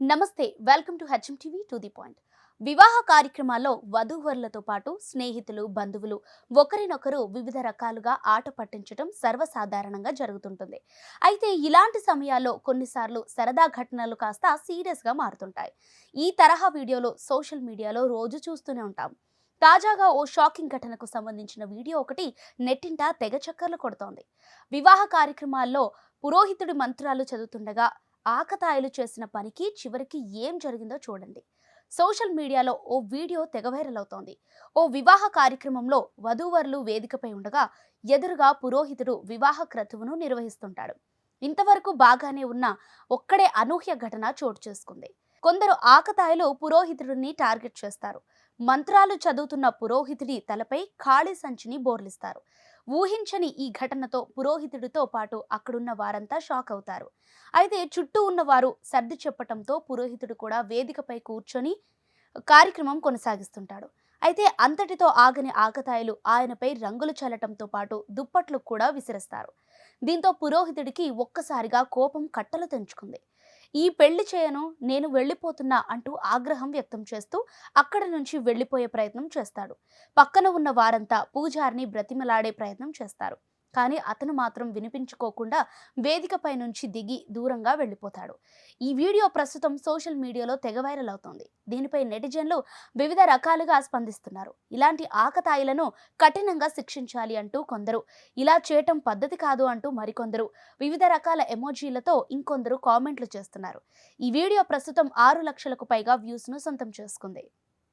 నమస్తే welcome to HM TV to the point. వివాహ కార్యక్రమాల్లో వధూవరులతో పాటు స్నేహితులు బంధువులు ఒకరినొకరు వివిధ రకాలుగా ఆట పట్టించడం సర్వసాధారణంగా జరుగుతుంటుంది. అయితే ఇలాంటి సమయాల్లో కొన్నిసార్లు సరదా ఘటనలు కాస్త సీరియస్గా మారుతుంటాయి. ఈ తరహా వీడియోలు సోషల్ మీడియాలో రోజు చూస్తూనే ఉంటాం. తాజాగా ఓ షాకింగ్ ఘటనకు సంబంధించిన వీడియో ఒకటి నెట్టింట తెగ చక్కర్లు కొడుతోంది. వివాహ కార్యక్రమాల్లో పురోహితుడి మంత్రాలు చదువుతుండగా ఆకతాయిలు చేసిన పనికి చివరికి ఏం జరిగిందో చూడండి. సోషల్ మీడియాలో ఓ వీడియో తెగ వైరల్ అవుతోంది. ఓ వివాహ కార్యక్రమంలో వధూవరులు వేదికపై ఉండగా ఎదురుగా పురోహితుడు వివాహ క్రతువును నిర్వహిస్తుంటాడు. ఇంతవరకు బాగానే ఉన్న ఒక్కడే అనూహ్య ఘటన చోటు చేసుకుంది. కొందరు ఆకతాయిలు పురోహితుడిని టార్గెట్ చేస్తారు. మంత్రాలు చదువుతున్న పురోహితుడి తలపై ఖాళీ సంచిని బోర్లిస్తారు. ఊహించని ఈ ఘటనతో పురోహితుడితో పాటు అక్కడున్న వారంతా షాక్ అవుతారు. అయితే చుట్టూ ఉన్నవారు సర్ది చెప్పటంతో పురోహితుడు కూడా వేదికపై కూర్చొని కార్యక్రమం కొనసాగిస్తుంటాడు. అయితే అంతటితో ఆగని ఆకతాయిలు ఆయనపై రంగులు చల్లటంతో పాటు దుప్పట్లు కూడా విసిరేస్తారు. దీంతో పురోహితుడికి ఒక్కసారిగా కోపం కట్టలు తెంచుకుంది. ఈ పెళ్ళి చేయను నేను వెళ్ళిపోతున్నా అంటూ ఆగ్రహం వ్యక్తం చేస్తూ అక్కడ నుంచి వెళ్ళిపోయే ప్రయత్నం చేస్తాడు. పక్కన ఉన్న వారంతా పూజారిని బ్రతిమలాడే ప్రయత్నం చేస్తారు. కానీ అతను మాత్రం వినిపించుకోకుండా వేదికపై నుంచి దిగి దూరంగా వెళ్ళిపోతాడు. ఈ వీడియో ప్రస్తుతం సోషల్ మీడియాలో తెగ వైరల్ అవుతోంది. దీనిపై నెటిజన్లు వివిధ రకాలుగా స్పందిస్తున్నారు. ఇలాంటి ఆకతాయిలను కఠినంగా శిక్షించాలి అంటూ కొందరు ఇలా చేయటం పద్ధతి కాదు అంటూ మరికొందరు వివిధ రకాల ఎమోజీలతో ఇంకొందరు కామెంట్లు చేస్తున్నారు. ఈ వీడియో ప్రస్తుతం ఆరు లక్షలకు పైగా వ్యూస్ను సొంతం చేసుకుంది.